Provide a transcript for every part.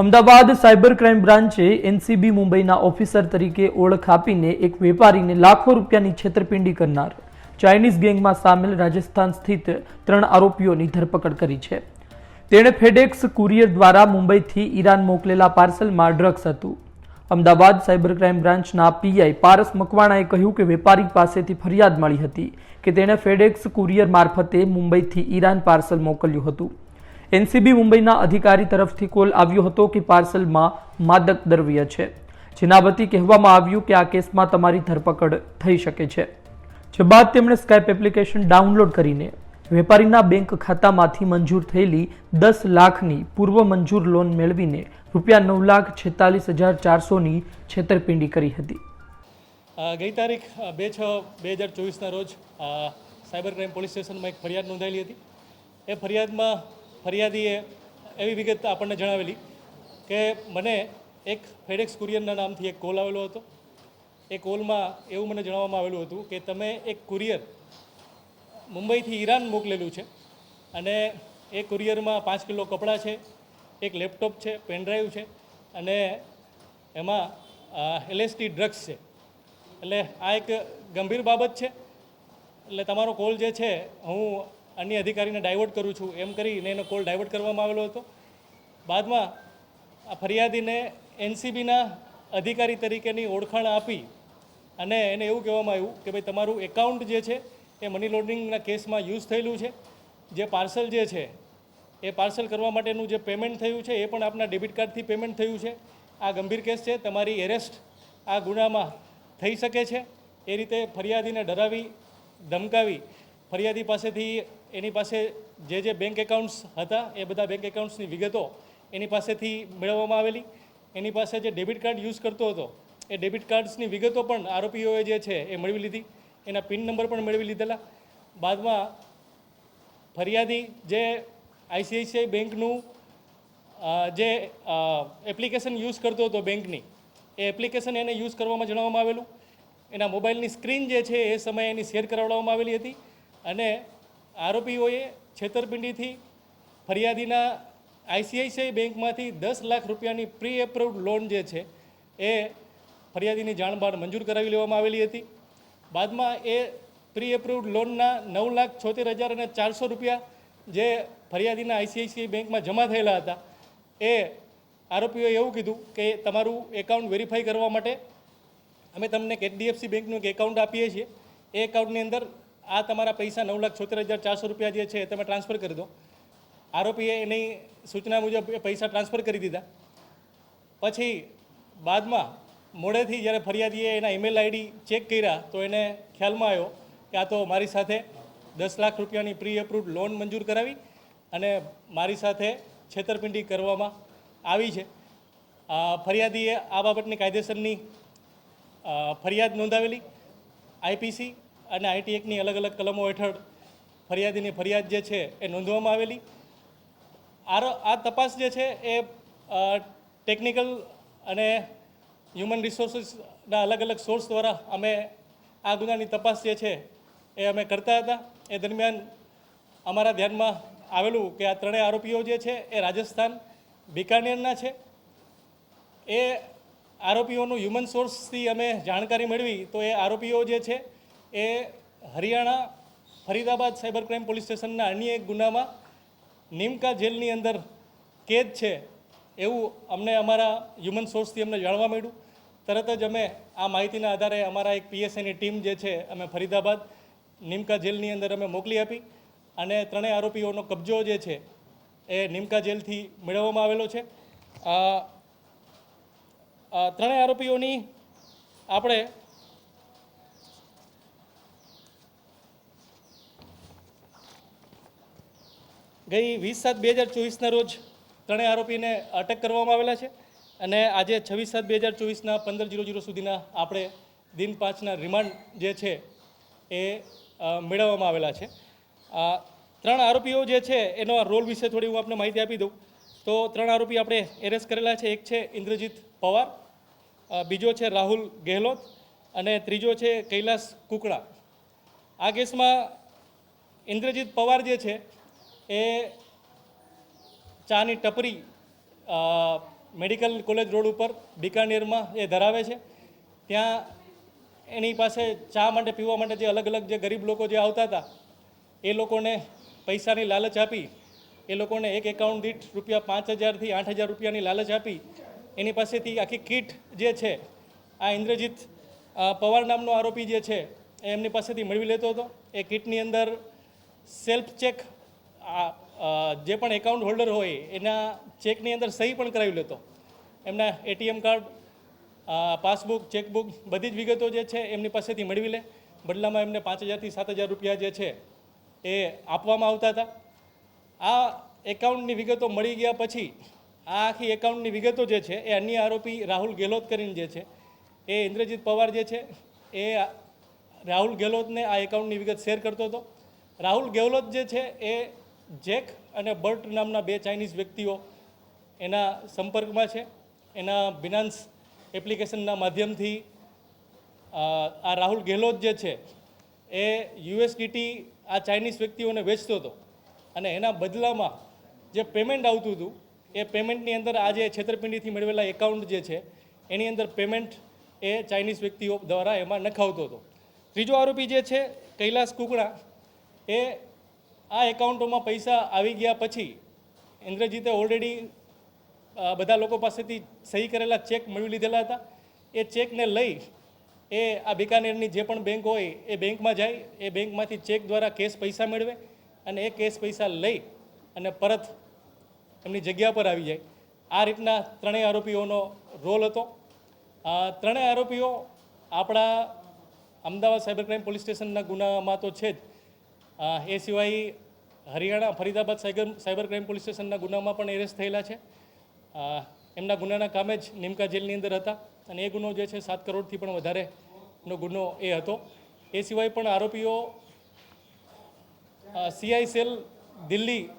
Ahmedabad cyber crime બ્રાન્ચે NCB મુંબઈના officer તરીકે ઓળખ આપીને એક વેપારીને લાખો રૂપિયાની છેતરપિંડી કરનાર ચાઇનીઝ ગેંગમાં સામેલ રાજસ્થાન સ્થિત ત્રણ આરોપીઓની ધરપકડ કરી છે. તેણે ફેડેક્સ કુરિયર દ્વારા મુંબઈથી ઈરાન મોકલેલા પાર્સલમાં ડ્રગ્સ હતું. અમદાવાદ સાયબર ક્રાઇમ બ્રાન્ચના પીઆઈ પારસ મકવાણાએ કહ્યું કે વેપારી પાસેથી ફરિયાદ મળી હતી કે તેણે ફેડેક્સ કુરિયર મારફતે મુંબઈથી ઈરાન પાર્સલ મોકલ્યું હતું. એનસીબી મુંબઈના અધિકારી તરફથી કોલ આવ્યો હતો કે પાર્સલમાં માદક દ્રવ્ય છે. જેના વતી કહેવામાં આવ્યું કે આ કેસમાં તમારી ધરપકડ થઈ શકે છે. જે બાદ તેમણે સ્કાઇપ એપ્લિકેશન ડાઉનલોડ કરીને વેપારીના બેંક ખાતામાંથી મંજૂર થયેલી દસ લાખની પૂર્વ મંજૂર લોન મેળવીને રૂપિયા નવ લાખ છેતાલીસ હજાર ચારસોની છેતરપિંડી કરી હતી. ગઈ તારીખ બે છ, બે હજાર ચોવીસના રોજ સાયબર ક્રાઇમ પોલીસ સ્ટેશનમાં એક ફરિયાદ નોંધાયેલી હતી. એ ફરિયાદમાં ફરિયાદીએ એવી વિગત આપણને જણાવેલી કે મને એક ફેડેક્સ કુરિયરના નામથી એક કોલ આવેલો હતો. એ કોલમાં એવું મને જણાવવામાં આવેલું હતું કે તમે એક કુરિયર મુંબઈથી ઈરાન મોકલેલું છે અને એ કુરિયરમાં પાંચ કિલો કપડાં છે, એક લેપટોપ છે પેનડ્રાઈવ છે અને એમાં એલએસટી ડ્રગ્સ છે. એટલે આ એક ગંભીર બાબત છે. એટલે તમારો કોલ જે છે, હું અન્ય અધિકારીને ડાયવર્ટ કરું છું. એમ કરીને એનો કોલ ડાયવર્ટ કરવામાં આવેલો હતો. બાદમાં આ ફરિયાદીને એનસીબીના અધિકારી તરીકેની ઓળખાણ આપી અને એને એવું કહેવામાં આવ્યું કે ભાઈ, તમારું એકાઉન્ટ જે છે એ મની લોન્ડરિંગના કેસમાં યુઝ થયેલું છે. જે પાર્સલ જે છે એ પાર્સલ કરવા માટેનું જે પેમેન્ટ થયું છે એ પણ આપના ડેબિટ કાર્ડથી પેમેન્ટ થયું છે. આ ગંભીર કેસ છે. તમારી એરેસ્ટ આ ગુનામાં થઈ શકે છે. એ રીતે ફરિયાદીને ડરાવી, ધમકાવી ફરિયાદી પાસેથી એની પાસે જે જે બેંક એકાઉન્ટ્સ હતા, એ બધા બેંક એકાઉન્ટ્સની વિગતો એની પાસેથી મેળવવામાં આવેલી. એની પાસે જે ડેબિટ કાર્ડ યુઝ કરતો હતો, એ ડેબિટ કાર્ડ્સની વિગતો પણ આરોપીઓએ જે છે, એ મેળવી લીધી. એના પિન નંબર પણ મેળવી લીધેલા. બાદમાં ફરિયાદી જે આઈસીઆઈસીઆઈ બેંકનું જે એપ્લિકેશન યુઝ કરતો હતો બેંકની એ એપ્લિકેશન એને યુઝ કરવામાં જણાવવામાં આવેલું. એના મોબાઈલની સ્ક્રીન જે છે, એ સમયે એની શેર કરાવડાવવામાં આવેલી હતી. અને આરોપીઓએ છેતરપિંડીથી ફરિયાદીના આઈસીઆઈસીઆઈ બેંકમાંથી દસ લાખ રૂપિયાની પ્રી એપ્રુવડ લોન જે છે એ ફરિયાદીની જાણ મંજૂર કરાવી લેવામાં આવેલી હતી. બાદમાં એ પ્રી એપ્રુવડ લોનના નવ લાખ છોતેર હજાર અને ચારસો રૂપિયા જે ફરિયાદીના આઈસીઆઈસીઆઈ બેંકમાં જમા થયેલા હતા, એ આરોપીઓએ એવું કીધું કે તમારું એકાઉન્ટ વેરીફાઈ કરવા માટે અમે તમને એચડીએફસી બેંકનું એક એકાઉન્ટ આપીએ છીએ. એ એકાઉન્ટની અંદર આ તમારા પૈસા નવ લાખ છોતેર હજાર ચારસો રૂપિયા જે છે તમે ટ્રાન્સફર કરી દો. આરોપીએ એની સૂચના મુજબ એ પૈસા ટ્રાન્સફર કરી દીધા. પછી બાદમાં મોડેથી જ્યારે ફરિયાદીએ એના ઈમેલ આઈડી ચેક કર્યા તો એને ખ્યાલમાં આવ્યો કે આ તો મારી સાથે દસ લાખ રૂપિયાની પ્રી એપ્રુવડ લોન મંજૂર કરાવી અને મારી સાથે છેતરપિંડી કરવામાં આવી છે. ફરિયાદીએ આ બાબતની કાયદેસરની ફરિયાદ નોંધાવેલી. આઈપીસી અને આઈટી એકની અલગ અલગ કલમો હેઠળ ફરિયાદીની ફરિયાદ જે છે એ નોંધવામાં આવેલી. આ આ તપાસ જે છે એ ટેકનિકલ અને હ્યુમન રિસોર્સિસના અલગ અલગ સોર્સ દ્વારા અમે આ ગુનાની તપાસ જે છે એ અમે કરતા હતા. એ દરમિયાન અમારા ધ્યાનમાં આવેલું કે આ ત્રણેય આરોપીઓ જે છે એ રાજસ્થાન બિકાનેરના છે. એ આરોપીઓનું હ્યુમન સોર્સથી અમે જાણકારી મેળવી તો એ આરોપીઓ જે છે એ Haryana Faridabad cyber crime police સ્ટેશનના અન્ય એક ગુનામાં નિમકા જેલની અંદર કેદ છે એવું અમને અમારા હ્યુમન સોર્સથી અમને જાણવા મળ્યું. તરત જ અમે આ માહિતીના આધારે અમારા એક પીએસઆઈની ટીમ જે છે અમે ફરીદાબાદ નિમકા જેલની અંદર અમે મોકલી આપી અને ત્રણેય આરોપીઓનો કબજો જે છે એ નિમકા જેલથી મેળવવામાં આવેલો છે. ત્રણેય આરોપીઓની આપણે ગઈ વીસ સાત બે હજાર ચોવીસના રોજ ત્રણેય આરોપીને અટક કરવામાં આવેલા છે અને આજે છવ્વીસ સાત બે હજાર ચોવીસના પંદર જીરો જીરો સુધીના આપણે દિન પાંચના રિમાન્ડ જે છે એ મેળવવામાં આવેલા છે. ત્રણ આરોપીઓ જે છે એનો રોલ વિશે થોડી હું આપને માહિતી આપી દઉં. તો ત્રણ આરોપી આપણે એરેસ્ટ કરેલા છે. એક છે ઇન્દ્રજીત પવાર બીજો છે રાહુલ ગેહલોત અને ત્રીજો છે કૈલાસ કુકડા. આ કેસમાં ઇન્દ્રજીત પવાર જે છે એ ચાની ટપરી મેડિકલ કોલેજ રોડ ઉપર બિકાનેરમાં એ ધરાવે છે. ત્યાં એની પાસે ચા માટે પીવા માટે જે અલગ અલગ જે ગરીબ લોકો જે આવતા હતા, એ લોકોને પૈસાની લાલચ આપી, એ લોકોને એક એકાઉન્ટ દીઠ રૂપિયા પાંચ હજારથી આઠ હજાર રૂપિયાની લાલચ આપી, એની પાસેથી આખી કીટ જે છે, આ ઇન્દ્રજીત પવાર નામનો આરોપી જે છે, એ એમની પાસેથી મેળવી લેતો હતો. એ કીટની અંદર સેલ્ફ ચેક આ જે પણ એકાઉન્ટ હોલ્ડર હોય, એના ચેકની અંદર સહી પણ કરાવી લેતો. એમના એટીએમ કાર્ડ પાસબુક ચેકબુક બધી જ વિગતો જે છે એમની પાસેથી મેળવી લે. બદલામાં એમને પાંચ હજારથી સાત હજાર રૂપિયા જે છે એ આપવામાં આવતા હતા. આ એકાઉન્ટની વિગતો મળી ગયા પછી, આ આખી એકાઉન્ટની વિગતો જે છે એ અન્ય આરોપી રાહુલ ગેહલોત કરીને જે છે એ ઇન્દ્રજીત પવાર જે છે એ રાહુલ ગેહલોતને આ એકાઉન્ટની વિગત શેર કરતો હતો. રાહુલ ગેહલોત જે છે એ જેક અને બર્ટ નામના બે ચાઇનીઝ વ્યક્તિઓ એના સંપર્કમાં છે. એના બિનાન્સ એપ્લિકેશનના માધ્યમથી આ રાહુલ ગેહલોત જે છે, એ યુએસડીટી આ ચાઇનીઝ વ્યક્તિઓને વેચતો હતો. અને એના બદલામાં જે પેમેન્ટ આવતું હતું, એ પેમેન્ટની અંદર આ જે છેતરપિંડીથી મેળવેલા એકાઉન્ટ જે છે, એની અંદર પેમેન્ટ એ ચાઇનીઝ વ્યક્તિઓ દ્વારા એમાં નખાવતો હતો. ત્રીજો આરોપી જે છે, કૈલાસ કુકડા, એ આ એકાઉન્ટોમાં પૈસા આવી ગયા પછી ઇન્દ્રજીતે ઓલરેડી બધા લોકો પાસેથી સહી કરેલા ચેક મેળવી લીધેલા હતા. એ ચેકને લઈ એ આ બિકાનેરની જે પણ બેંક હોય એ બેંકમાં જાય, એ બેંકમાંથી ચેક દ્વારા કેશ પૈસા મેળવે અને એ કેશ પૈસા લઈ અને પરત એમની જગ્યા પર આવી જાય. આ રીતના ત્રણેય આરોપીઓનો રોલ હતો. ત્રણેય આરોપીઓ આપણા અમદાવાદ સાયબર ક્રાઇમ પોલીસ સ્ટેશનના ગુનામાં તો છે જ. એ સિવાય Haryana Faridabad cyber cyber crime police સ્ટેશનના ગુનામાં પણ એરેસ્ટ થયેલા છે. એમના ગુનાના કામે જ નિમકા જેલની અંદર હતા અને એ ગુનો જે છે સાત કરોડથી પણ વધારેનો ગુનો એ હતો. એ સિવાય પણ આરોપીઓ સીઆઈ સેલ દિલ્હી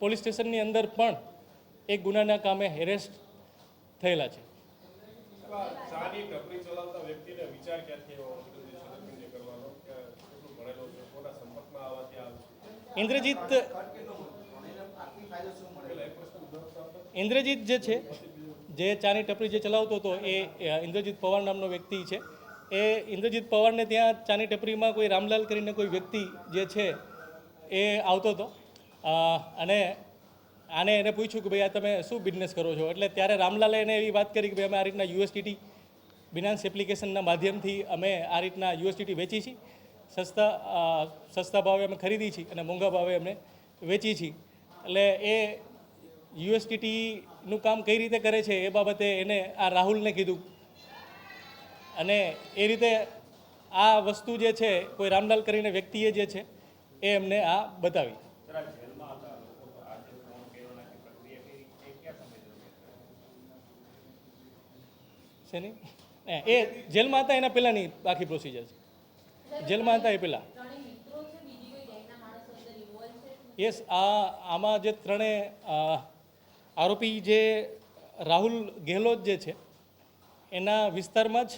પોલીસ સ્ટેશનની અંદર પણ એક ગુનાના કામે એરેસ્ટ થયેલા છે ચાની ટપરી ચલાવતા વ્યક્તિને વિચાર ક્યાંથી એવો વિરોધી છેતરપિંડી કરવાનો કે કેટલું ભણેલો છે કોના સંપર્કમાં આવવાથી આવે છે ઇન્દ્રજીત ઇન્દ્રજીત જે છે, જે ચાની ટપરી જે ચલાવતો હતો, એ ઇન્દ્રજીત પવાર નામનો વ્યક્તિ છે. એ ઇન્દ્રજીત પવારને ત્યાં ચાની ટપરીમાં કોઈ રામલાલ કરીને કોઈ વ્યક્તિ જે છે, એ આવતો હતો. અને આને એને પૂછ્યું કે ભાઈ, આ તમે શું બિઝનેસ કરો છો? એટલે ત્યારે રામલાલે એને એવી વાત કરી કે ભાઈ, અમે આ રીતના યુએસટીટી બિનાન્સ એપ્લિકેશનના માધ્યમથી અમે આ રીતના યુએસટીટી વેચી છીએ. સસ્તા સસ્તા ભાવે અમે ખરીદી છીએ અને મોંઘા ભાવે અમે વેચી છીએ. એટલે એ યુએસટીટીનું કામ કઈ રીતે કરે છે એ બાબતે એને આ રાહુલને કીધું. અને એ રીતે આ વસ્તુ જે છે, કોઈ રામલાલ કરીને વ્યક્તિએ જે છે, એ એમને આ બતાવી. શેની? એ, જેલમાં હતા એના પહેલાંની આખી પ્રોસિજર છે. જેલમાં હતા એ પહેલાં. યસ આ, આમાં જે ત્રણે આરોપી જે રાહુલ ગેહલોત જે છે, એના વિસ્તારમાં જ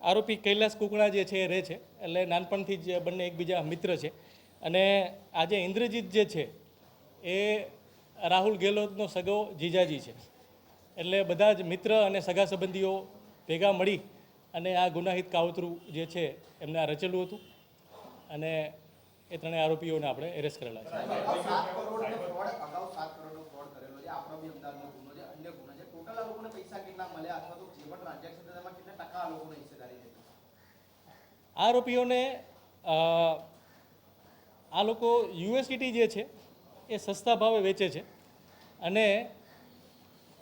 આરોપી કૈલાસ કુકણા જે છે એ રહે છે, એટલે નાનપણથી જ બંને એકબીજા મિત્ર છે. અને આજે ઇન્દ્રજીત જે છે, એ રાહુલ ગેહલોતનો સગો જીજાજી છે. એટલે બધા જ મિત્ર અને સગા સંબંધીઓ ભેગા મળી અને આ ગુનાહિત કાવતરું જે છે એમને આ રચેલું હતું અને એ ત્રણેય આરોપીઓને આપણે એરેસ્ટ કરેલા છે. આરોપીઓને આ લોકો યુએસડીટી જે છે એ સસ્તા ભાવે વેચે છે અને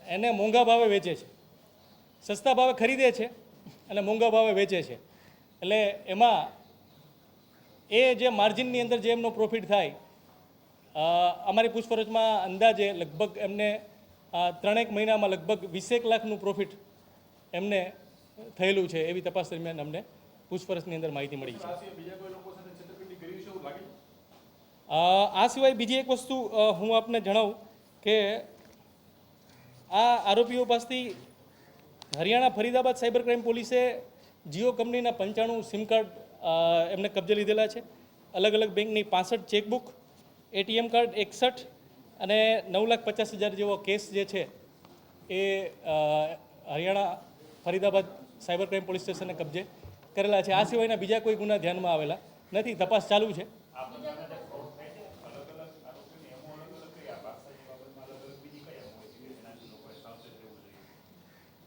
એને મોંઘા ભાવે વેચે છે. સસ્તા ભાવે ખરીદે છે અને મોંઘા ભાવે વેચે છે. એટલે એમાં એ જે માર્જિનની અંદર જે એમનો પ્રોફિટ થાય અમારી પૂછપરછમાં અંદાજે લગભગ એમને ત્રણેક મહિનામાં લગભગ વીસેક લાખનું પ્રોફિટ એમને થયેલું છે એવી તપાસ દરમિયાન અમને પૂછપરછની અંદર માહિતી મળી છે. આ સિવાય બીજા એક વસ્તુ હું આપને જણાવું કે આ આરોપીઓ પાસેથી હરિયાણા ફરીદાબાદ સાયબર ક્રાઇમ પોલીસે જીઓ કંપનીના પંચાણું સિમ કાર્ડ એમને કબજે લીધેલા છે. અલગ અલગ બેંકની પાસઠ ચેકબુક, એટીએમ કાર્ડ એકસઠ અને નવ લાખ પચાસ હજાર જેવો કેસ જે છે એ Haryana Faridabad cyber crime police સ્ટેશને કબજે કરેલા છે. આ સિવાયના બીજા કોઈ ગુના ધ્યાનમાં આવેલા નથી. તપાસ ચાલુ છે.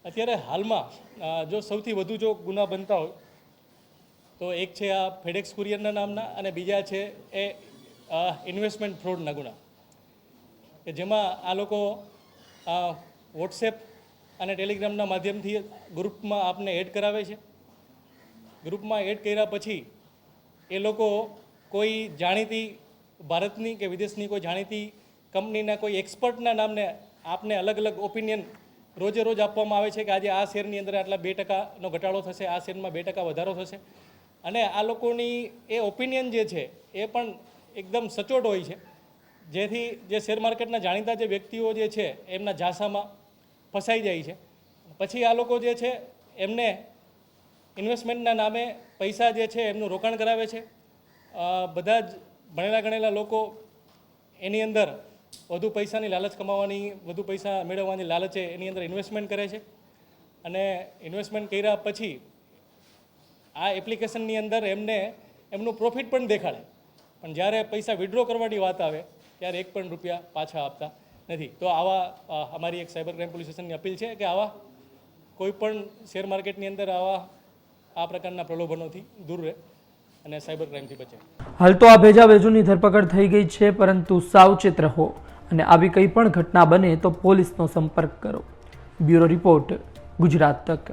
અત્યારે હાલમાં જો સૌથી વધુ જો ગુના બનતા હોય, તો એક છે આ ફેડેક્સ કુરિયરના નામના અને બીજા છે એ ઇન્વેસ્ટમેન્ટ ફ્રોડના ગુના. કે જેમાં આ લોકો વોટ્સએપ અને ટેલિગ્રામના માધ્યમથી ગ્રુપમાં આપને એડ કરાવે છે. ગ્રુપમાં એડ કર્યા પછી એ લોકો કોઈ જાણીતી ભારતની કે વિદેશની કોઈ જાણીતી કંપનીના કોઈ એક્સપર્ટના નામને આપને અલગ અલગ ઓપિનિયન રોજે રોજ આપવામાં આવે છે કે આજે આ શેરની અંદર આટલા બે ટકાનો ઘટાડો થશે, આ શેરમાં બે ટકા વધારો થશે. અને આ લોકોની એ ઓપિનિયન જે છે, એ પણ એકદમ સચોટ હોય છે. જેથી જે શેર માર્કેટના જાણીતા જે વ્યક્તિઓ જે છે, એમના ઝાંસામાં ફસાઈ જાય છે. પછી આ લોકો જે છે, એમને ઇન્વેસ્ટમેન્ટના નામે પૈસા જે છે, એમનું રોકાણ કરાવે છે. બધા જ ભણેલા ગણેલા લોકો એની અંદર વધુ પૈસાની લાલચ કમાવાની, વધુ પૈસા મેળવવાની લાલચે એની અંદર ઇન્વેસ્ટમેન્ટ કરે છે. અને ઇન્વેસ્ટમેન્ટ કર્યા પછી આ એપ્લિકેશનની અંદર એમને, એમનું પ્રોફિટ પણ દેખાડે. પણ જ્યારે પૈસા વિડ્રો કરવાની વાત આવે, ત્યારે એક પણ રૂપિયા પાછા આપતા નથી. તો આવા અમારી એક સાયબર ક્રાઇમ પોલીસ સ્ટેશનની અપીલ છે કે આવા કોઈ પણ શેર માર્કેટની અંદર આવા, આ પ્રકારના પ્રલોભનોથી દૂર રહે અને સાયબર ક્રાઇમથી બચે. હાલ તો આ ભેજા ભેજોની ધરપકડ થઈ ગઈ છે, પરંતુ સાવચેત રહો. અને આવી કંઈ પણ ઘટના બને તો પોલીસનો સંપર્ક કરો. બ્યુરો રિપોર્ટ ગુજરાત તક.